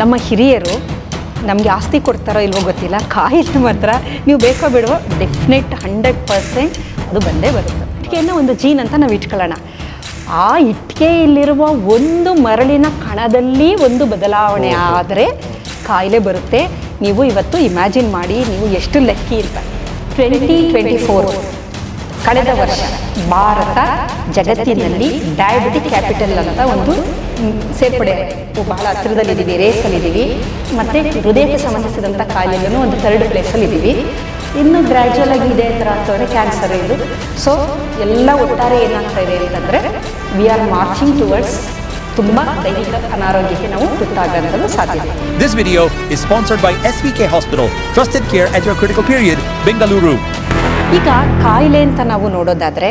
ನಮ್ಮ ಹಿರಿಯರು ನಮಗೆ ಆಸ್ತಿ ಕೊಡ್ತಾರೋ ಇಲ್ವೋ ಗೊತ್ತಿಲ್ಲ. ಕಾಯಿಲೆ ಮಾತ್ರ. ನೀವು ಬೇಕೋ ಬಿಡುವ? ಡೆಫಿನೆಟ್ ಹಂಡ್ರೆಡ್ ಪರ್ಸೆಂಟ್ ಅದು ಬಂದೇ ಬರುತ್ತೆ. ಇಟ್ಕೆಯನ್ನು ಒಂದು ಜೀನ್ ಅಂತ ನಾವು ಇಟ್ಕೊಳ್ಳೋಣ. ಆ ಇಟ್ಕೆಯಲ್ಲಿರುವ ಒಂದು ಮರಳಿನ ಕಣದಲ್ಲಿ ಒಂದು ಬದಲಾವಣೆ ಆದರೆ ಕಾಯಿಲೆ ಬರುತ್ತೆ. ನೀವು ಇವತ್ತು ಇಮ್ಯಾಜಿನ್ ಮಾಡಿ ನೀವು ಎಷ್ಟು ಲೆಕ್ಕಿ ಅಂತ ಟ್ವೆಂಟಿ ಟ್ವೆಂಟಿ ಫೋರ್ ಕಳೆದ ವರ್ಷ ಭಾರತ ಜಗತ್ತಿನಲ್ಲಿ ಡಯಾಬಿಟಿಕ್ ಕ್ಯಾಪಿಟಲ್ ಅಂತ ಒಂದು ಸೇರ್ಪಡೆ ಬಹಳ ಹತ್ತಿರದಲ್ಲಿದ್ದೀವಿ ರೇಸಲ್ಲಿದ್ದೀವಿ. ಮತ್ತು ಹೃದಯಕ್ಕೆ ಸಂಬಂಧಿಸಿದಂಥ ಕಾಯಿಲೆಗೂ ಒಂದು ಥರ್ಡ್ ಪ್ಲೇಸಲ್ಲಿದ್ದೀವಿ ಇನ್ನು ಗ್ರ್ಯಾಜುವಲ್ ಆಗಿ ಇದೇ ಥರ ಕ್ಯಾನ್ಸರ್ ಇದು. ಸೊ ಎಲ್ಲ ಒಟ್ಟಾರೆ ಏನಾಗ್ತಾ ಇದೆ ಅಂತಂದರೆ ವಿ ಆರ್ ಮಾರ್ಚಿಂಗ್ ಟುವರ್ಡ್ಸ್ ತುಂಬ ದೈಹಿಕ ಅನಾರೋಗ್ಯಕ್ಕೆ ನಾವು ತುತ್ತಾಗೋಂಥದ್ದು ಸಾಧ್ಯತೆ This video is sponsored by SVK Hospital, trusted care at your critical period, Bengaluru. ಈಗ ಕಾಯಿಲೆ ಅಂತ ನಾವು ನೋಡೋದಾದರೆ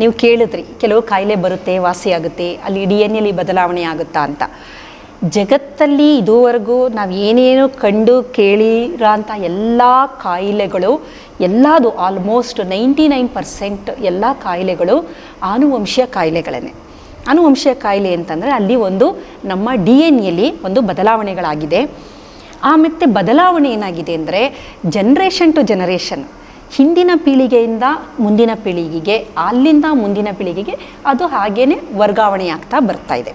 ನೀವು ಕೇಳಿದ್ರಿ, ಕೆಲವು ಕಾಯಿಲೆ ಬರುತ್ತೆ, ವಾಸಿಯಾಗುತ್ತೆ, ಅಲ್ಲಿ ಡಿ ಎನ್ ಎಲ್ಲಿ ಬದಲಾವಣೆ ಆಗುತ್ತಾ ಅಂತ. ಜಗತ್ತಲ್ಲಿ ಇದುವರೆಗೂ ನಾವು ಏನೇನು ಕಂಡು ಕೇಳಿರೋ ಅಂಥ ಎಲ್ಲ ಕಾಯಿಲೆಗಳು, ಎಲ್ಲದು ಆಲ್ಮೋಸ್ಟ್ ನೈಂಟಿ ನೈನ್ ಪರ್ಸೆಂಟ್ ಎಲ್ಲ ಕಾಯಿಲೆಗಳು ಆನುವಂಶೀಯ ಕಾಯಿಲೆಗಳೇ ಆನುವಂಶೀಯ ಕಾಯಿಲೆ ಅಂತಂದರೆ ಅಲ್ಲಿ ಒಂದು ನಮ್ಮ ಡಿ ಎನ್ ಎಲ್ಲಿ ಒಂದು ಬದಲಾವಣೆಗಳಾಗಿದೆ. ಆ ಮತ್ತು ಬದಲಾವಣೆ ಏನಾಗಿದೆ ಅಂದರೆ ಜನ್ರೇಷನ್ ಟು ಜನರೇಷನ್ ಹಿಂದಿನ ಪೀಳಿಗೆಯಿಂದ ಮುಂದಿನ ಪೀಳಿಗೆಗೆ ಅಲ್ಲಿಂದ ಮುಂದಿನ ಪೀಳಿಗೆಗೆ ಅದು ಹಾಗೇ ವರ್ಗಾವಣೆಯಾಗ್ತಾ ಬರ್ತಾ ಇದೆ.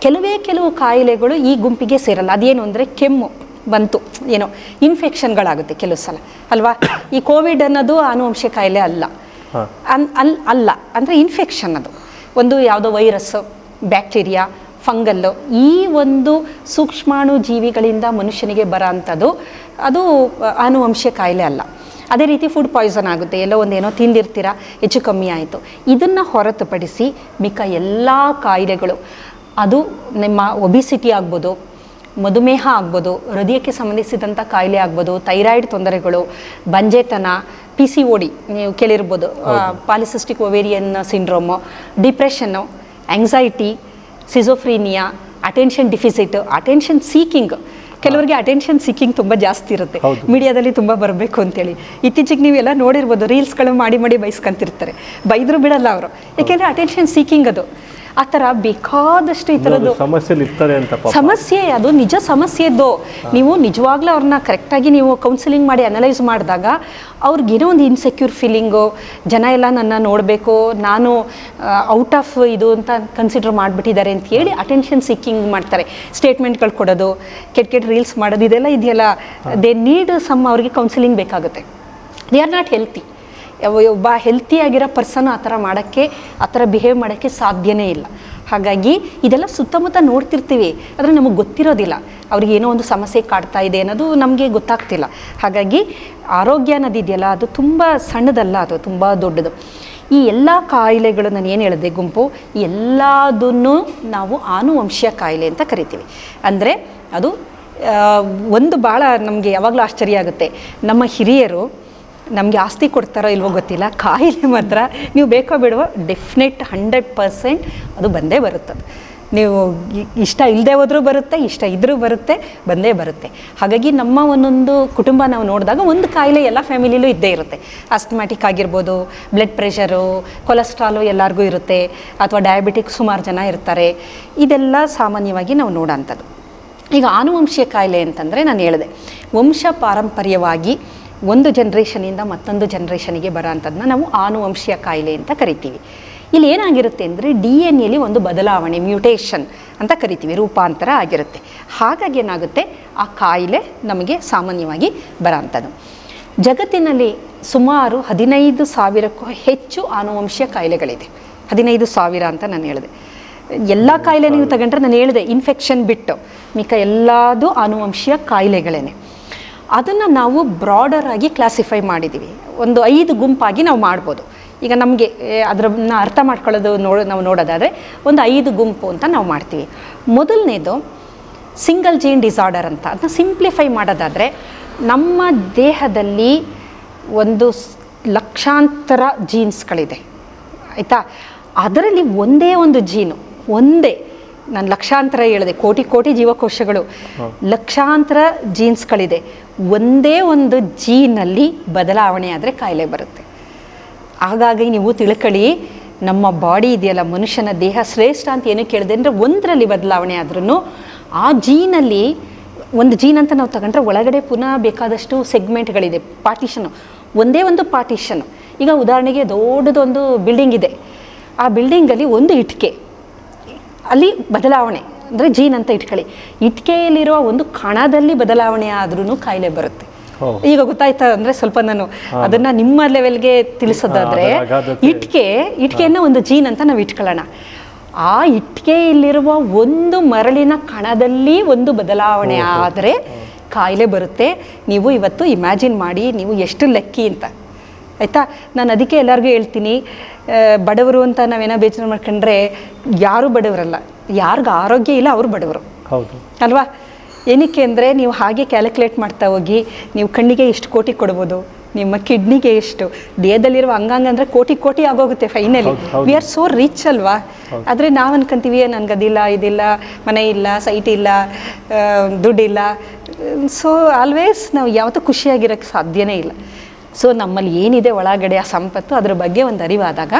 ಕೆಲವೇ ಕೆಲವು ಕಾಯಿಲೆಗಳು ಈ ಗುಂಪಿಗೆ ಸೇರಲ್ಲ. ಅದೇನು ಅಂದರೆ ಕೆಮ್ಮು ಬಂತು ಏನೋ ಇನ್ಫೆಕ್ಷನ್ಗಳಾಗುತ್ತೆ ಕೆಲವು ಸಲ ಅಲ್ವಾ? ಈ ಕೋವಿಡ್ ಅನ್ನೋದು ಆನುವಂಶಿಕ ಕಾಯಿಲೆ ಅಲ್ಲ. ಅನ್ ಅಲ್ ಅಲ್ಲ. ಅಂದರೆ ಇನ್ಫೆಕ್ಷನ್ ಅದು. ಒಂದು ಯಾವುದೋ ವೈರಸ್ಸು ಬ್ಯಾಕ್ಟೀರಿಯಾ ಫಂಗಲ್ಲು ಈ ಒಂದು ಸೂಕ್ಷ್ಮಾಣು ಜೀವಿಗಳಿಂದ ಮನುಷ್ಯನಿಗೆ ಬರೋ ಅಂಥದ್ದು ಅದು ಆನುವಂಶ ಕಾಯಿಲೆ ಅಲ್ಲ. ಅದೇ ರೀತಿ ಫುಡ್ ಪಾಯ್ಸನ್ ಆಗುತ್ತೆ. ಎಲ್ಲೋ ಒಂದೇನೋ ತಿಂದಿರ್ತೀರಾ ಹೆಚ್ಚು ಕಮ್ಮಿ ಆಯಿತು. ಇದನ್ನು ಹೊರತುಪಡಿಸಿ ಮಿಕ್ಕ ಎಲ್ಲ ಕಾಯಿಲೆಗಳು ಅದು ನಿಮ್ಮ ಒಬಿಸಿಟಿ ಆಗ್ಬೋದು ಮಧುಮೇಹ ಆಗ್ಬೋದು ಹೃದಯಕ್ಕೆ ಸಂಬಂಧಿಸಿದಂಥ ಕಾಯಿಲೆ ಆಗ್ಬೋದು ಥೈರಾಯ್ಡ್ ತೊಂದರೆಗಳು ಬಂಜೆತನ ಪಿ ಸಿ ಓ ಡಿ ನೀವು ಕೇಳಿರ್ಬೋದು polycystic ovarian syndrome depression anxiety schizophrenia attention deficit attention seeking ಕೆಲವರಿಗೆ ಅಟೆನ್ಷನ್ ಸೀಕಿಂಗ್ ತುಂಬ ಜಾಸ್ತಿ ಇರುತ್ತೆ. ಮೀಡಿಯಾದಲ್ಲಿ ತುಂಬ ಬರಬೇಕು ಅಂತೇಳಿ. ಇತ್ತೀಚೆಗೆ ನೀವೆಲ್ಲ ನೋಡಿರ್ಬೋದು ರೀಲ್ಸ್ಗಳು ಮಾಡಿ ಮಾಡಿ ಬೈಸ್ಕೊಂತಿರ್ತಾರೆ. ಬೈದರೂ ಬಿಡಲ್ಲ ಅವರು. ಯಾಕೆಂದರೆ ಅಟೆನ್ಷನ್ ಸೀಕಿಂಗ್ ಅದು. ಆ ಥರ ಬೇಕಾದಷ್ಟು ಈ ಥರದ್ದು ಸಮಸ್ಯೆ ಅದು ನಿಜ ಸಮಸ್ಯೆದ್ದು ನೀವು ನಿಜವಾಗ್ಲೂ ಅವ್ರನ್ನ ಕರೆಕ್ಟಾಗಿ ನೀವು ಕೌನ್ಸಿಲಿಂಗ್ ಮಾಡಿ ಅನಲೈಸ್ ಮಾಡಿದಾಗ ಅವ್ರಿಗೇನೋ ಒಂದು ಇನ್ಸೆಕ್ಯೂರ್ ಫೀಲಿಂಗು ಜನ ಎಲ್ಲ ನನ್ನ ನೋಡಬೇಕು ನಾನು ಔಟ್ ಆಫ್ ಇದು ಅಂತ ಕನ್ಸಿಡರ್ ಮಾಡಿಬಿಟ್ಟಿದ್ದಾರೆ ಅಂತ ಹೇಳಿ ಅಟೆನ್ಷನ್ ಸಿಕ್ಕಿಂಗ್ ಮಾಡ್ತಾರೆ. ಸ್ಟೇಟ್ಮೆಂಟ್ಗಳು ಕೊಡೋದು ಕೆಟ್ಟ ಕೆಟ್ಟ ರೀಲ್ಸ್ ಮಾಡೋದು ಇದೆಲ್ಲ ಇದೆಯಲ್ಲ. ದೇ ನೀಡ್ ಸಮ್ ಅವ್ರಿಗೆ ಕೌನ್ಸಿಲಿಂಗ್ ಬೇಕಾಗುತ್ತೆ. ದೇ ಆರ್ ನಾಟ್ ಹೆಲ್ತಿ ಒಬ್ಬ ಹೆಲ್ತಿಯಾಗಿರೋ ಪರ್ಸನ್ ಆ ಥರ ಮಾಡೋಕ್ಕೆ, ಆ ಥರ ಬಿಹೇವ್ ಮಾಡೋಕ್ಕೆ ಸಾಧ್ಯನೇ ಇಲ್ಲ. ಹಾಗಾಗಿ ಇದೆಲ್ಲ ಸುತ್ತಮುತ್ತ ನೋಡ್ತಿರ್ತೀವಿ, ಆದರೆ ನಮಗೆ ಗೊತ್ತಿರೋದಿಲ್ಲ. ಅವ್ರಿಗೆ ಏನೋ ಒಂದು ಸಮಸ್ಯೆ ಕಾಡ್ತಾ ಇದೆ ಅನ್ನೋದು ನಮಗೆ ಗೊತ್ತಾಗ್ತಿಲ್ಲ. ಹಾಗಾಗಿ ಆರೋಗ್ಯ ಅನ್ನೋದಿದೆಯಲ್ಲ ಅದು ತುಂಬ ಸಣ್ಣದಲ್ಲ ಅದು, ತುಂಬ ದೊಡ್ಡದು. ಈ ಎಲ್ಲ ಕಾಯಿಲೆಗಳು ನಾನು ಏನು ಹೇಳಿದೆ ಗುಂಪು ಎಲ್ಲದನ್ನು ನಾವು ಆನುವಂಶೀಯ ಕಾಯಿಲೆ ಅಂತ ಕರಿತೀವಿ. ಅಂದರೆ ಅದು ಒಂದು ಭಾಳ ನಮಗೆ ಯಾವಾಗಲೂ ಆಶ್ಚರ್ಯ ಆಗುತ್ತೆ. ನಮ್ಮ ಹಿರಿಯರು ನಮಗೆ ಆಸ್ತಿ ಕೊಡ್ತಾರೋ ಇಲ್ವೋ ಗೊತ್ತಿಲ್ಲ. ಕಾಯಿಲೆ ಮಾತ್ರ ನೀವು ಬೇಕೋ ಬಿಡುವ ಡೆಫಿನೆಟ್ ಹಂಡ್ರೆಡ್ ಪರ್ಸೆಂಟ್ ಅದು ಬಂದೇ ಬರುತ್ತೆ. ನೀವು ಇಷ್ಟ ಇಲ್ಲದೆ ಹೋದರೂ ಬರುತ್ತೆ, ಇಷ್ಟ ಇದ್ದರೂ ಬರುತ್ತೆ, ಬಂದೇ ಬರುತ್ತೆ. ಹಾಗಾಗಿ ನಮ್ಮ ಒಂದೊಂದು ಕುಟುಂಬ ನಾವು ನೋಡಿದಾಗ ಒಂದು ಕಾಯಿಲೆ ಎಲ್ಲ ಫ್ಯಾಮಿಲಿಲೂ ಇದ್ದೇ ಇರುತ್ತೆ. ಅಸ್ತ್ಮ್ಯಾಟಿಕ್ ಆಗಿರ್ಬೋದು ಬ್ಲಡ್ ಪ್ರೆಷರು ಕೊಲೆಸ್ಟ್ರಾಲು ಎಲ್ಲರಿಗೂ ಇರುತ್ತೆ, ಅಥವಾ ಡಯಾಬಿಟಿಕ್ ಸುಮಾರು ಜನ ಇರ್ತಾರೆ. ಇದೆಲ್ಲ ಸಾಮಾನ್ಯವಾಗಿ ನಾವು ನೋಡೋಂಥದ್ದು. ಈಗ ಆನುವಂಶೀಯ ಕಾಯಿಲೆ ಅಂತಂದರೆ ನಾನು ಹೇಳಿದೆ, ವಂಶ ಪಾರಂಪರ್ಯವಾಗಿ ಒಂದು ಜನ್ರೇಷನಿಂದ ಮತ್ತೊಂದು ಜನ್ರೇಷನಿಗೆ ಬರೋ ಅಂಥದ್ದನ್ನ ನಾವು ಆನುವಂಶೀಯ ಕಾಯಿಲೆ ಅಂತ ಕರಿತೀವಿ. ಇಲ್ಲಿ ಏನಾಗಿರುತ್ತೆ ಅಂದರೆ ಡಿ ಎನ್ ಎಲಿ ಒಂದು ಬದಲಾವಣೆ ಮ್ಯೂಟೇಷನ್ ಅಂತ ಕರಿತೀವಿ, ರೂಪಾಂತರ ಆಗಿರುತ್ತೆ. ಹಾಗಾಗಿ ಏನಾಗುತ್ತೆ? ಆ ಕಾಯಿಲೆ ನಮಗೆ ಸಾಮಾನ್ಯವಾಗಿ ಬರೋ ಅಂಥದ್ದು. ಜಗತ್ತಿನಲ್ಲಿ ಸುಮಾರು ಹದಿನೈದು ಸಾವಿರಕ್ಕೂ ಹೆಚ್ಚು ಆನುವಂಶೀಯ ಕಾಯಿಲೆಗಳಿದೆ. ಹದಿನೈದು ಸಾವಿರ ಅಂತ ನಾನು ಹೇಳಿದೆ. ಎಲ್ಲ ಕಾಯಿಲೆ ನೀವು ತಗೊಂಡ್ರೆ ನಾನು ಹೇಳಿದೆ ಇನ್ಫೆಕ್ಷನ್ ಬಿಟ್ಟು. ಮಿಕ್ಕ ಎಲ್ಲದೂ ಆನುವಂಶೀಯ ಕಾಯಿಲೆಗಳೇನೆ. ಅದನ್ನು ನಾವು ಬ್ರಾಡರ್ ಆಗಿ ಕ್ಲಾಸಿಫೈ ಮಾಡಿದ್ದೀವಿ ಒಂದು ಐದು ಗುಂಪಾಗಿ ನಾವು ಮಾಡ್ಬೋದು. ಈಗ ನಮಗೆ ಅದರನ್ನ ಅರ್ಥ ಮಾಡ್ಕೊಳ್ಳೋದು ನೋಡ, ನಾವು ನೋಡೋದಾದರೆ ಒಂದು ಐದು ಗುಂಪು ಅಂತ ನಾವು ಮಾಡ್ತೀವಿ. ಮೊದಲನೇದು ಸಿಂಗಲ್ ಜೀನ್ ಡಿಸಾರ್ಡರ್ ಅಂತ. ಅದನ್ನ ಸಿಂಪ್ಲಿಫೈ ಮಾಡೋದಾದರೆ ನಮ್ಮ ದೇಹದಲ್ಲಿ ಒಂದು ಲಕ್ಷಾಂತರ ಜೀನ್ಸ್ಗಳಿದೆ ಆಯಿತಾ? ಅದರಲ್ಲಿ ಒಂದೇ ಒಂದು ಜೀನು ಒಂದೇ ನಾನು ಲಕ್ಷಾಂತರ ಹೇಳಿದೆ ಕೋಟಿ ಕೋಟಿ ಜೀವಕೋಶಗಳು. ಲಕ್ಷಾಂತರ ಜೀನ್ಸ್ಗಳಿದೆ ಒಂದೇ ಒಂದು ಜೀನಲ್ಲಿ ಬದಲಾವಣೆ ಆದರೆ ಕಾಯಿಲೆ ಬರುತ್ತೆ. ಹಾಗಾಗಿ ನೀವು ತಿಳ್ಕೊಳ್ಳಿ ನಮ್ಮ ಬಾಡಿ ಇದೆಯಲ್ಲ ಮನುಷ್ಯನ ದೇಹ ಶ್ರೇಷ್ಠ ಅಂತ ಏನು ಕೇಳಿದೆ ಅಂದರೆ ಒಂದರಲ್ಲಿ ಬದಲಾವಣೆ ಆದ್ರೂ ಆ ಜೀನಲ್ಲಿ ಒಂದು ಜೀನ್ ಅಂತ ನಾವು ತಗೊಂಡ್ರೆ ಒಳಗಡೆ ಪುನಃ ಬೇಕಾದಷ್ಟು ಸೆಗ್ಮೆಂಟ್ಗಳಿದೆ ಪಾರ್ಟಿಷನು ಒಂದೇ ಒಂದು ಪಾರ್ಟಿಷನ್ ಈಗ ಉದಾಹರಣೆಗೆ ದೊಡ್ಡದೊಂದು ಬಿಲ್ಡಿಂಗ್ ಇದೆ. ಆ ಬಿಲ್ಡಿಂಗಲ್ಲಿ ಒಂದು ಇಟ್ಟಿಗೆ ಅಲ್ಲಿ ಬದಲಾವಣೆ ಅಂದರೆ ಜೀನ್ ಅಂತ ಇಟ್ಕೊಳ್ಳಿ. ಇಟ್ಕೆಯಲ್ಲಿರುವ ಒಂದು ಕಣದಲ್ಲಿ ಬದಲಾವಣೆ ಆದ್ರೂ ಕಾಯಿಲೆ ಬರುತ್ತೆ. ಈಗ ಗೊತ್ತಾಯ್ತಾ ಅಂದ್ರೆ ಸ್ವಲ್ಪ ನಾನು ಅದನ್ನ ನಿಮ್ಮ ಲೆವೆಲ್ಗೆ ತಿಳಿಸೋದಾದ್ರೆ ಇಟ್ಕೆ ಇಟ್ಕೆಯನ್ನ ಒಂದು ಜೀನ್ ಅಂತ ನಾವು ಇಟ್ಕೊಳ್ಳೋಣ. ಆ ಇಟ್ಕೆಯಲ್ಲಿರುವ ಒಂದು ಮರಳಿನ ಕಣದಲ್ಲಿ ಒಂದು ಬದಲಾವಣೆ ಆದರೆ ಕಾಯಿಲೆ ಬರುತ್ತೆ. ನೀವು ಇವತ್ತು ಇಮ್ಯಾಜಿನ್ ಮಾಡಿ ನೀವು ಎಷ್ಟು ಲಕ್ಕಿ ಅಂತ. ಆಯಿತಾ? ನಾನು ಅದಕ್ಕೆ ಎಲ್ಲರಿಗೂ ಹೇಳ್ತೀನಿ ಬಡವರು ಅಂತ ನಾವೇನೋ ಬೇಜಾರು ಮಾಡ್ಕೊಂಡ್ರೆ ಯಾರೂ ಬಡವರಲ್ಲ. ಯಾರಿಗೂ ಆರೋಗ್ಯ ಇಲ್ಲ ಅವರು ಬಡವರು. ಹೌದು. ಅಲ್ವಾ? ಏನಕ್ಕೆ ಅಂದರೆ ನೀವು ಹಾಗೆ ಕ್ಯಾಲ್ಕುಲೇಟ್ ಮಾಡ್ತಾ ಹೋಗಿ ನೀವು ಕಣ್ಣಿಗೆ ಎಷ್ಟು ಕೋಟಿ ಕೊಡ್ಬೋದು ನಿಮ್ಮ ಕಿಡ್ನಿಗೆ ಎಷ್ಟು ದೇಹದಲ್ಲಿರುವ ಅಂಗಾಂಗ ಅಂದರೆ ಕೋಟಿ ಕೋಟಿ ಆಗೋಗುತ್ತೆ finally. We are so rich ಅಲ್ವಾ? ಆದರೆ ನಾವು ಅನ್ಕೊಂತೀವಿ ನನಗೆ ಅದಿಲ್ಲ ಇದಿಲ್ಲ ಮನೆ ಇಲ್ಲ ಸೈಟ್ ಇಲ್ಲ ದುಡ್ಡಿಲ್ಲ. ಸೊ ಆಲ್ವೇಸ್ ನಾವು ಯಾವತ್ತೂ ಖುಷಿಯಾಗಿರೋಕ್ಕೆ ಸಾಧ್ಯನೇ ಇಲ್ಲ. ಸೊ ನಮ್ಮಲ್ಲಿ ಏನಿದೆ ಒಳಗಡೆ ಆ ಸಂಪತ್ತು ಅದ್ರ ಬಗ್ಗೆ ಒಂದು ಅರಿವಾದಾಗ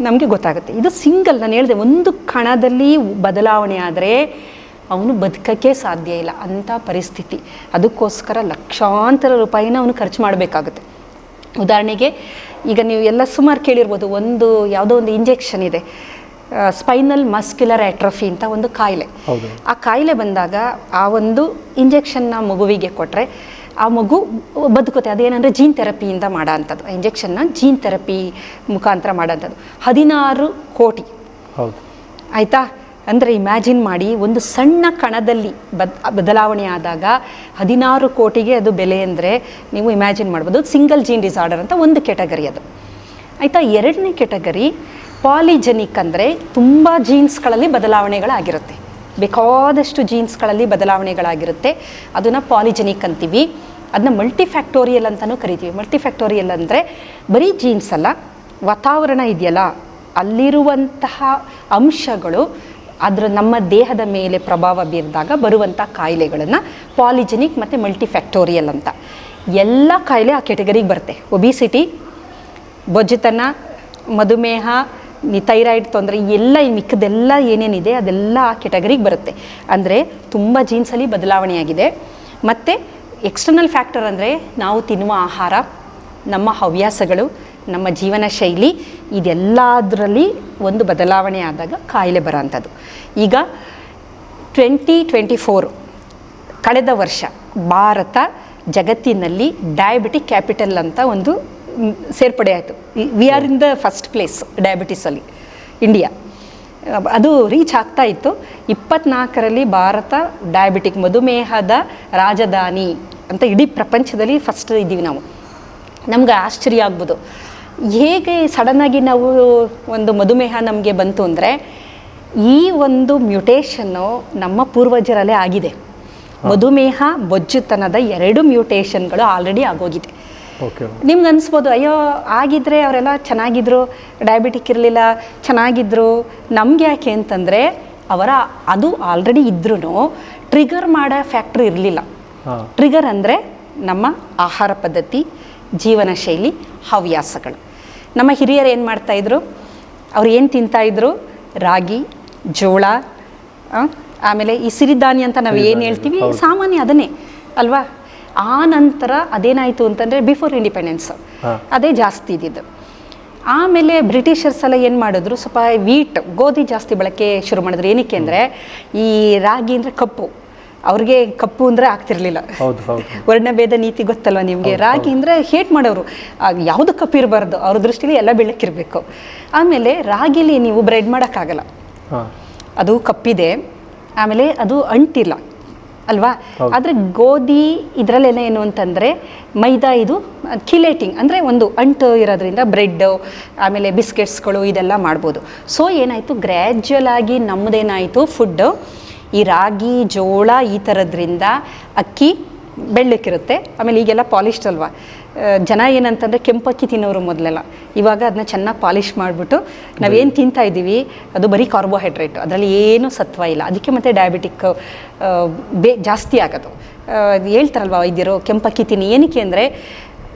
ನಮಗೆ ಗೊತ್ತಾಗುತ್ತೆ. ಇದು ಸಿಂಗಲ್ ನಾನು ಹೇಳಿದೆ ಒಂದು ಕಣದಲ್ಲಿ ಬದಲಾವಣೆ ಆದರೆ ಅವನು ಬದುಕಕ್ಕೆ ಸಾಧ್ಯ ಇಲ್ಲ. ಅಂಥ ಪರಿಸ್ಥಿತಿ. ಅದಕ್ಕೋಸ್ಕರ ಲಕ್ಷಾಂತರ ರೂಪಾಯಿನ ಅವನು ಖರ್ಚು ಮಾಡಬೇಕಾಗುತ್ತೆ. ಉದಾಹರಣೆಗೆ ಈಗ ನೀವು ಎಲ್ಲ ಸುಮಾರು ಕೇಳಿರ್ಬೋದು ಒಂದು ಯಾವುದೋ ಒಂದು ಇಂಜೆಕ್ಷನ್ ಇದೆ. ಸ್ಪೈನಲ್ ಮಸ್ಕ್ಯುಲರ್ ಆಟ್ರಫಿ ಅಂತ ಒಂದು ಕಾಯಿಲೆ. ಆ ಕಾಯಿಲೆ ಬಂದಾಗ ಆ ಒಂದು ಇಂಜೆಕ್ಷನ್ನ ಮಗುವಿಗೆ ಕೊಟ್ಟರೆ ಆ ಮಗು ಬದುಕುತ್ತೆ. ಅದೇನಂದರೆ ಜೀನ್ ಥೆರಪಿಯಿಂದ ಮಾಡೋ ಅಂಥದ್ದು ಇಂಜೆಕ್ಷನ್ನ ಜೀನ್ ಥೆರಪಿ ಮುಖಾಂತರ ಮಾಡೋಂಥದ್ದು ಹದಿನಾರು ಕೋಟಿ. ಹೌದು. ಆಯಿತಾ? ಅಂದರೆ ಇಮ್ಯಾಜಿನ್ ಮಾಡಿ ಒಂದು ಸಣ್ಣ ಕಣದಲ್ಲಿ ಬದ್ ಬದಲಾವಣೆ ಆದಾಗ ಹದಿನಾರು ಕೋಟಿಗೆ ಅದು ಬೆಲೆ ಅಂದರೆ ನೀವು ಇಮ್ಯಾಜಿನ್ ಮಾಡ್ಬೋದು. ಸಿಂಗಲ್ ಜೀನ್ ಡಿಸಾರ್ಡರ್ ಅಂತ ಒಂದು ಕೆಟಗರಿ ಅದು. ಆಯಿತಾ? ಎರಡನೇ ಕೆಟಗರಿ ಪಾಲಿಜೆನಿಕ್ ಅಂದರೆ ತುಂಬ ಜೀನ್ಸ್ಗಳಲ್ಲಿ ಬದಲಾವಣೆಗಳಾಗಿರುತ್ತೆ. ಬೇಕಾದಷ್ಟು ಜೀನ್ಸ್ಗಳಲ್ಲಿ ಬದಲಾವಣೆಗಳಾಗಿರುತ್ತೆ. ಅದನ್ನು ಪಾಲಿಜೆನಿಕ್ ಅಂತೀವಿ. ಅದನ್ನ ಮಲ್ಟಿಫ್ಯಾಕ್ಟೋರಿಯಲ್ ಅಂತಲೂ ಕರಿತೀವಿ. ಮಲ್ಟಿಫ್ಯಾಕ್ಟೋರಿಯಲ್ ಅಂದರೆ ಬರೀ ಜೀನ್ಸ್ ಅಲ್ಲ, ವಾತಾವರಣ ಇದೆಯಲ್ಲ, ಅಲ್ಲಿರುವಂತಹ ಅಂಶಗಳು ಅದರ ನಮ್ಮ ದೇಹದ ಮೇಲೆ ಪ್ರಭಾವ ಬೀರಿದಾಗ ಬರುವಂಥ ಕಾಯಿಲೆಗಳನ್ನು ಪಾಲಿಜೆನಿಕ್ ಮತ್ತು ಮಲ್ಟಿಫ್ಯಾಕ್ಟೋರಿಯಲ್ ಅಂತ. ಎಲ್ಲ ಕಾಯಿಲೆ ಆ ಕೆಟಗರಿಗೆ ಬರುತ್ತೆ. ಒಬಿಸಿಟಿ ಬೊಜ್ಜುತನ, ಮಧುಮೇಹ ಥೈರಾಯ್ಡ್ ತೊಂದರೆ ಎಲ್ಲ ಮಿಕ್ಕದೆಲ್ಲ ಏನೇನಿದೆ, ಅದೆಲ್ಲ ಆ ಕೆಟಗರಿಗೆ ಬರುತ್ತೆ. ಅಂದರೆ ತುಂಬ ಜೀನ್ಸಲ್ಲಿ ಬದಲಾವಣೆಯಾಗಿದೆ. ಮತ್ತು ಎಕ್ಸ್ಟರ್ನಲ್ ಫ್ಯಾಕ್ಟರ್ ಅಂದರೆ ನಾವು ತಿನ್ನುವ ಆಹಾರ, ನಮ್ಮ ಹವ್ಯಾಸಗಳು, ನಮ್ಮ ಜೀವನ ಶೈಲಿ, ಇದೆಲ್ಲದರಲ್ಲಿ ಒಂದು ಬದಲಾವಣೆ ಆದಾಗ ಕಾಯಿಲೆ ಬರೋಂಥದ್ದು. ಈಗ ಟ್ವೆಂಟಿ ಟ್ವೆಂಟಿ ಫೋರ್ ಕಳೆದ ವರ್ಷ ಭಾರತ ಜಗತ್ತಿನಲ್ಲಿ ಡಯಾಬಿಟಿಕ್ ಕ್ಯಾಪಿಟಲ್ ಅಂತ ಒಂದು ಸೇರ್ಪಡೆ ಆಯಿತು. We are in the first place ಡಯಾಬಿಟಿಸಲ್ಲಿ India ಅದು ರೀಚ್ ಆಗ್ತಾ ಇತ್ತು. ಇಪ್ಪತ್ನಾಲ್ಕರಲ್ಲಿ ಭಾರತ ಡಯಾಬಿಟಿಕ್ ಮಧುಮೇಹದ ರಾಜಧಾನಿ ಅಂತ ಇಡೀ ಪ್ರಪಂಚದಲ್ಲಿ ಫಸ್ಟ್ ಇದ್ದೀವಿ ನಾವು. ನಮ್ಗೆ ಆಶ್ಚರ್ಯ ಆಗ್ಬೋದು. ಹೇಗೆ ಸಡನ್ನಾಗಿ ನಾವು ಒಂದು ಮಧುಮೇಹ ನಮಗೆ ಬಂತು ಅಂದರೆ, ಈ ಒಂದು ಮ್ಯೂಟೇಷನ್ನು ನಮ್ಮ ಪೂರ್ವಜರಲ್ಲೇ ಆಗಿದೆ. ಮಧುಮೇಹ, ಬೊಜ್ಜುತನದ ಎರಡು ಮ್ಯೂಟೇಷನ್ಗಳು ಆಲ್ರೆಡಿ ಆಗೋಗಿದೆ. ನಿಮ್ಗೆ ಅನಿಸ್ಬೋದು ಅಯ್ಯೋ ಆಗಿದ್ರೆ ಅವರೆಲ್ಲ ಚೆನ್ನಾಗಿದ್ರು ಡಯಾಬಿಟಿಕ್ ಇರಲಿಲ್ಲ ಚೆನ್ನಾಗಿದ್ರು ನಮ್ಗೆ ಯಾಕೆ ಅಂತಂದರೆ ಅವರ ಅದು ಆಲ್ರೆಡಿ ಇದ್ರೂ ಟ್ರಿಗರ್ ಮಾಡೋ ಫ್ಯಾಕ್ಟ್ರಿ ಇರಲಿಲ್ಲ. ಟ್ರಿಗರ್ ಅಂದರೆ ನಮ್ಮ ಆಹಾರ ಪದ್ಧತಿ ಜೀವನ ಶೈಲಿ ಹವ್ಯಾಸಗಳು. ನಮ್ಮ ಹಿರಿಯರು ಏನು ಮಾಡ್ತಾಯಿದ್ರು ಅವ್ರು ಏನು ತಿಂತಾಯಿದ್ರು ರಾಗಿ ಜೋಳ ಆಮೇಲೆ ಈ ಸಿರಿಧಾನ್ಯ ಅಂತ ನಾವು ಏನು ಹೇಳ್ತೀವಿ? ಸಾಮಾನ್ಯ ಅದನ್ನೇ ಅಲ್ವಾ? ಆ ನಂತರ ಅದೇನಾಯಿತು ಅಂತಂದರೆ ಬಿಫೋರ್ ಇಂಡಿಪೆಂಡೆನ್ಸ್ ಅದೇ ಜಾಸ್ತಿ ಇದ್ದಿದ್ದು. ಆಮೇಲೆ ಬ್ರಿಟಿಷರ್ಸ್ ಎಲ್ಲ ಏನು ಮಾಡಿದ್ರು ಸ್ವಲ್ಪ ವೀಟ್ ಗೋಧಿ ಜಾಸ್ತಿ ಬಳಕೆ ಶುರು ಮಾಡಿದ್ರು. ಏನಕ್ಕೆ ಅಂದರೆ ಈ ರಾಗಿ ಅಂದರೆ ಕಪ್ಪು. ಅವ್ರಿಗೆ ಕಪ್ಪು ಅಂದರೆ ಆಗ್ತಿರ್ಲಿಲ್ಲ. ವರ್ಣಭೇದ ನೀತಿ ಗೊತ್ತಲ್ವ ನಿಮಗೆ? ರಾಗಿ ಅಂದರೆ ಹೇಟ್ ಮಾಡೋರು. ಯಾವುದು ಕಪ್ಪು ಇರಬಾರ್ದು ಅವ್ರ ದೃಷ್ಟಿಲಿ ಎಲ್ಲ ಬೆಳಕಿರಬೇಕು. ಆಮೇಲೆ ರಾಗಿಲಿ ನೀವು ಬ್ರೆಡ್ ಮಾಡೋಕ್ಕಾಗಲ್ಲ. ಅದು ಕಪ್ಪಿದೆ. ಆಮೇಲೆ ಅದು ಅಂಟಿಲ್ಲ. ಅಲ್ವಾ. ಆದರೆ ಗೋಧಿ ಇದರಲ್ಲೆಲ್ಲ ಏನು ಅಂತಂದರೆ ಮೈದಾ ಇದು ಕಿಲೇಟಿಂಗ್ ಅಂದರೆ ಒಂದು ಅಂಟು ಇರೋದ್ರಿಂದ ಬ್ರೆಡ್ಡು ಆಮೇಲೆ ಬಿಸ್ಕೆಟ್ಸ್ಗಳು ಇದೆಲ್ಲ ಮಾಡ್ಬೋದು. ಸೊ ಏನಾಯಿತು? ಗ್ರ್ಯಾಜುವಲ್ ಆಗಿ ನಮ್ಮದೇನಾಯಿತು ಫುಡ್ಡು? ಈ ರಾಗಿ ಜೋಳ ಈ ಥರದ್ರಿಂದ ಅಕ್ಕಿ ಬೆಳ್ಳಕ್ಕಿರುತ್ತೆ. ಆಮೇಲೆ ಈಗೆಲ್ಲ ಪಾಲಿಶ್ಡ್ ಅಲ್ವಾ? ಜನ ಏನಂತಂದರೆ ಕೆಂಪಕ್ಕಿ ತಿನ್ನೋರು ಮೊದಲೆಲ್ಲ. ಇವಾಗ ಅದನ್ನ ಚೆನ್ನಾಗಿ ಪಾಲಿಷ್ ಮಾಡಿಬಿಟ್ಟು ನಾವೇನು ತಿಂತಾ ಇದ್ದೀವಿ, ಅದು ಬರೀ ಕಾರ್ಬೋಹೈಡ್ರೇಟ್ ಅದರಲ್ಲಿ ಏನೂ ಸತ್ವ ಇಲ್ಲ. ಅದಕ್ಕೆ ಮತ್ತೆ ಡಯಾಬಿಟಿಕ್ ಬೇ, ಜಾಸ್ತಿ ಆಗೋದು. ಹೇಳ್ತಾರಲ್ವ ವೈದ್ಯರು ಕೆಂಪಕ್ಕಿ ತಿನ್ನಿ. ಏನಕ್ಕೆ ಅಂದರೆ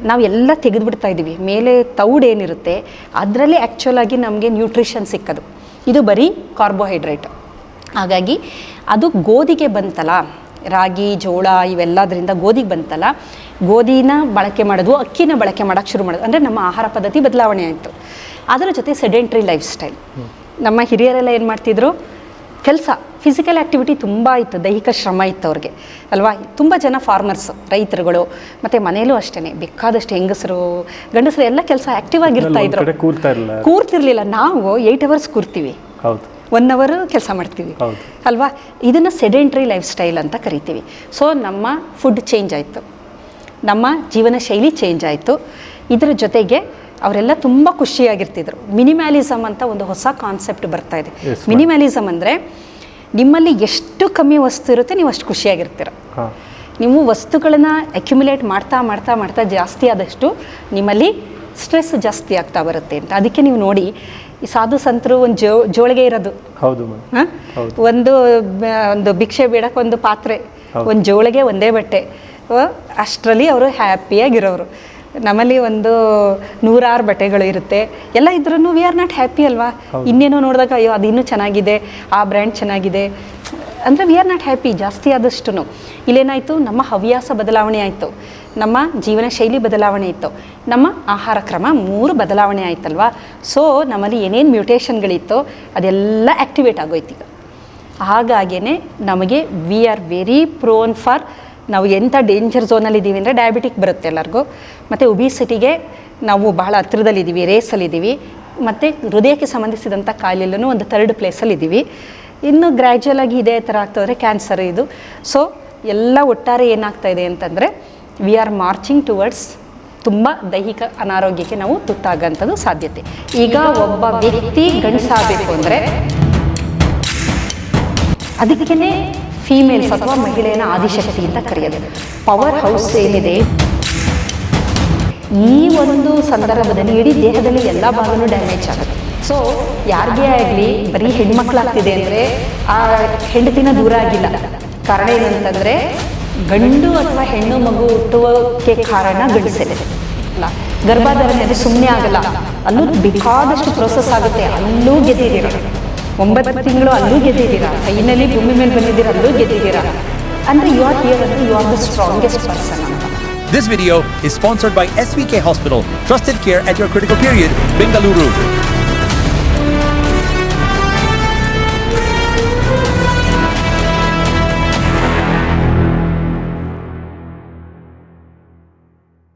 ನಾವು ಎಲ್ಲ ತೆಗೆದುಬಿಡ್ತಾ ಇದ್ದೀವಿ. ಮೇಲೆ ತೌಡ್ ಏನಿರುತ್ತೆ, ಅದರಲ್ಲೇ ಆ್ಯಕ್ಚುಲಾಗಿ ನಮಗೆ ನ್ಯೂಟ್ರಿಷನ್ ಸಿಕ್ಕದು. ಇದು ಬರೀ ಕಾರ್ಬೋಹೈಡ್ರೇಟ್ ಹಾಗಾಗಿ ಅದು ಗೋಧಿಗೆ ಬಂತಲ್ಲ ರಾಗಿ ಜೋಳ ಇವೆಲ್ಲದರಿಂದ ಗೋಧಿಗೆ ಬಂತಲ್ಲ ಗೋಧಿನ ಬಳಕೆ ಮಾಡೋದು ಅಕ್ಕಿನ ಬಳಕೆ ಮಾಡೋಕ್ಕೆ ಶುರು ಮಾಡೋದು. ಅಂದರೆ ನಮ್ಮ ಆಹಾರ ಪದ್ಧತಿ ಬದಲಾವಣೆ ಆಯಿತು. ಅದರ ಜೊತೆ ಸೆಡೆಂಟ್ರಿ ಲೈಫ್ ಸ್ಟೈಲ್ ನಮ್ಮ ಹಿರಿಯರೆಲ್ಲ ಏನು ಮಾಡ್ತಿದ್ರು? ಕೆಲಸ ಫಿಸಿಕಲ್ ಆ್ಯಕ್ಟಿವಿಟಿ ತುಂಬ ಇತ್ತು ದೈಹಿಕ ಶ್ರಮ ಇತ್ತು ಅವ್ರಿಗೆ. ಅಲ್ವಾ? ತುಂಬ ಜನ ಫಾರ್ಮರ್ಸ್ ರೈತರುಗಳು ಮತ್ತು ಮನೆಯಲ್ಲೂ ಅಷ್ಟೇ ಬೇಕಾದಷ್ಟು ಹೆಂಗಸರು ಗಂಡಸರು ಎಲ್ಲ ಕೆಲಸ ಆ್ಯಕ್ಟಿವ್ ಆಗಿರ್ತಾ ಇದ್ರು. ಕೂರ್ತಿರ್ಲಿಲ್ಲ. ನಾವು ಏಯ್ಟ್ ಅವರ್ಸ್ ಕೂರ್ತೀವಿ. ಹೌದು. ಒನ್ ಅವರ್ ಕೆಲಸ ಮಾಡ್ತೀವಿ. ಅಲ್ವಾ? ಇದನ್ನು ಸೆಡೆಂಟ್ರಿ ಲೈಫ್ ಸ್ಟೈಲ್ ಅಂತ ಕರಿತೀವಿ. ಸೊ ನಮ್ಮ ಫುಡ್ ಚೇಂಜ್ ಆಯಿತು. ನಮ್ಮ ಜೀವನ ಶೈಲಿ ಚೇಂಜ್ ಆಯಿತು. ಇದರ ಜೊತೆಗೆ ಅವರೆಲ್ಲ ತುಂಬ ಖುಷಿಯಾಗಿರ್ತಿದ್ರು. ಮಿನಿಮ್ಯಾಲಿಸಮ್ ಅಂತ ಒಂದು ಹೊಸ ಕಾನ್ಸೆಪ್ಟ್ ಬರ್ತಾ ಇದೆ. ಮಿನಿಮ್ಯಾಲಿಸಮ್ ಅಂದರೆ ನಿಮ್ಮಲ್ಲಿ ಎಷ್ಟು ಕಮ್ಮಿ ವಸ್ತು ಇರುತ್ತೆ ನೀವು ಅಷ್ಟು ಖುಷಿಯಾಗಿರ್ತೀರ. ನೀವು ವಸ್ತುಗಳನ್ನು ಅಕ್ಯುಮುಲೇಟ್ ಮಾಡ್ತಾ ಮಾಡ್ತಾ ಮಾಡ್ತಾ ಜಾಸ್ತಿ ಆದಷ್ಟು ನಿಮ್ಮಲ್ಲಿ ಸ್ಟ್ರೆಸ್ ಜಾಸ್ತಿ ಆಗ್ತಾ ಬರುತ್ತೆ ಅಂತ. ಅದಕ್ಕೆ ನೀವು ನೋಡಿ ಈ ಸಾಧು ಸಂತರು ಒಂದು ಜೋ ಜೋಳಿಗೆ ಇರೋದು. ಹೌದು. ಒಂದು ಒಂದು ಭಿಕ್ಷೆ ಬೇಡಕ್ಕೆ ಒಂದು ಪಾತ್ರೆ ಒಂದು ಜೋಳಿಗೆ ಒಂದೇ ಬಟ್ಟೆ. ಅಷ್ಟರಲ್ಲಿ ಅವರು ಹ್ಯಾಪಿಯಾಗಿರೋರು ನಮ್ಮಲ್ಲಿ ಒಂದು ನೂರಾರು ಬಟ್ಟೆಗಳು ಇರುತ್ತೆ. ಎಲ್ಲ ಇದ್ರೂ ವಿ ಆರ್ ನಾಟ್ ಹ್ಯಾಪಿ ಅಲ್ವಾ? ಇನ್ನೇನೋ ನೋಡಿದಾಗ ಅಯ್ಯೋ ಅದು ಇನ್ನೂ ಚೆನ್ನಾಗಿದೆ ಆ ಬ್ರ್ಯಾಂಡ್ ಚೆನ್ನಾಗಿದೆ. ಅಂದರೆ ವಿ ಆರ್ ನಾಟ್ ಹ್ಯಾಪಿ ಜಾಸ್ತಿ ಆದಷ್ಟು ಇಲ್ಲೇನಾಯಿತು? ನಮ್ಮ ಹವ್ಯಾಸ ಬದಲಾವಣೆ ಆಯಿತು. ನಮ್ಮ ಜೀವನ ಶೈಲಿ ಬದಲಾವಣೆ ಇತ್ತು. ನಮ್ಮ ಆಹಾರ ಕ್ರಮ ಮೂರು ಬದಲಾವಣೆ ಆಯ್ತಲ್ವಾ? ಸೊ ನಮ್ಮಲ್ಲಿ ಏನೇನು ಮ್ಯೂಟೇಷನ್ಗಳಿತ್ತೋ ಅದೆಲ್ಲ ಆ್ಯಕ್ಟಿವೇಟ್ ಆಗೋಯ್ತು ಈಗ. ಹಾಗಾಗೇ ನಮಗೆ we are very prone for ನಾವು ಎಂಥ ಡೇಂಜರ್ ಝೋನಲ್ಲಿ ಇದ್ದೀವಿ ಅಂದರೆ ಡಯಾಬಿಟಿಕ್ ಬರುತ್ತೆ ಎಲ್ಲರಿಗೂ. ಮತ್ತು ಒಬಿಸಿಟಿಗೆ ನಾವು ಬಹಳ ಹತ್ತಿರದಲ್ಲಿದ್ದೀವಿ ರೇಸಲ್ಲಿದ್ದೀವಿ ಮತ್ತು ಹೃದಯಕ್ಕೆ ಸಂಬಂಧಿಸಿದಂಥ ಕಾಯಿಲೆಲ್ಲೂ ಒಂದು ಥರ್ಡ್ ಪ್ಲೇಸಲ್ಲಿದ್ದೀವಿ ಇನ್ನು ಗ್ರ್ಯಾಜುವಲ್ ಆಗಿ ಇದೇ ಥರ ಆಗ್ತದ್ರೆ ಕ್ಯಾನ್ಸರ್ ಇದು. ಸೊ ಎಲ್ಲ ಒಟ್ಟಾರೆ ಏನಾಗ್ತಾ ಇದೆ ಅಂತಂದರೆ ವಿ ಆರ್ ಮಾರ್ಚಿಂಗ್ ಟುವರ್ಡ್ಸ್ ತುಂಬ ದೈಹಿಕ ಅನಾರೋಗ್ಯಕ್ಕೆ ನಾವು ತುತ್ತಾಗಂಥದ್ದು ಸಾಧ್ಯತೆ. ಈಗ ಒಬ್ಬ ವ್ಯಕ್ತಿ ಗಂಡಸಾಗಬೇಕು ಅಂದರೆ ಅದಕ್ಕೇ ಫೀಮೇಲ್ಸ್ ಅಥವಾ ಮಹಿಳೆಯನ್ನ ಆದಿಶಕ್ತಿ ಅಂತ ಕರೆಯೋದು. ಪವರ್ ಹೌಸ್ ಏನಿದೆ? ಈ ಒಂದು ಸಂದರ್ಭದಲ್ಲಿ ಇಡೀ ದೇಹದಲ್ಲಿ ಎಲ್ಲ ಭಾಗನೂ ಡ್ಯಾಮೇಜ್ ಆಗುತ್ತೆ. ಸೊ ಯಾರಿಗೇ ಆಗಲಿ ಬರೀ ಹೆಣ್ಮಕ್ಳಾಗ್ತಿದೆ ಅಂದರೆ ಆ ಹೆಂಡತಿನ ದೂರ ಆಗಿಲ್ಲ. ಕಾರಣ ಏನಂತಂದರೆ ಗಂಡು ಅಥವಾ ಹೆಣ್ಣು ಮಗು ಹುಟ್ಟುವಕ್ಕೆ ಕಾರಣ ಗಂಡಸರೆ ಅಲ್ಲ ಗರ್ಭಧಾರಣೆ ಅದು ಸುಮ್ಮನೆ ಆಗಲ್ಲ ಅಲ್ಲೂ ಬೇಕಾದಷ್ಟು ಪ್ರೋಸೆಸ್ ಆಗುತ್ತೆ ಅಲ್ಲೂ ಗೆದ್ದಿದ್ದೀರ. ಒಂಬತ್ತು ತಿಂಗಳು ಅಲ್ಲೂ ಗೆದ್ದಿದ್ದೀರಾ ಕೈನಲ್ಲಿ ಭೂಮಿ ಮೇಲೆ ಬಂದಿದ್ದೀರಾ ಅಲ್ಲೂ ಗೆದ್ದಿದ್ದೀರಾ. ಅಂದ್ರೆ ಯು ಆರ್ ಹಿಯರ್ ಅಂದ್ರೆ you are the strongest person ಅಂತ. This video is sponsored by SVK Hospital, Trusted Care at Your Critical Period, Bengaluru.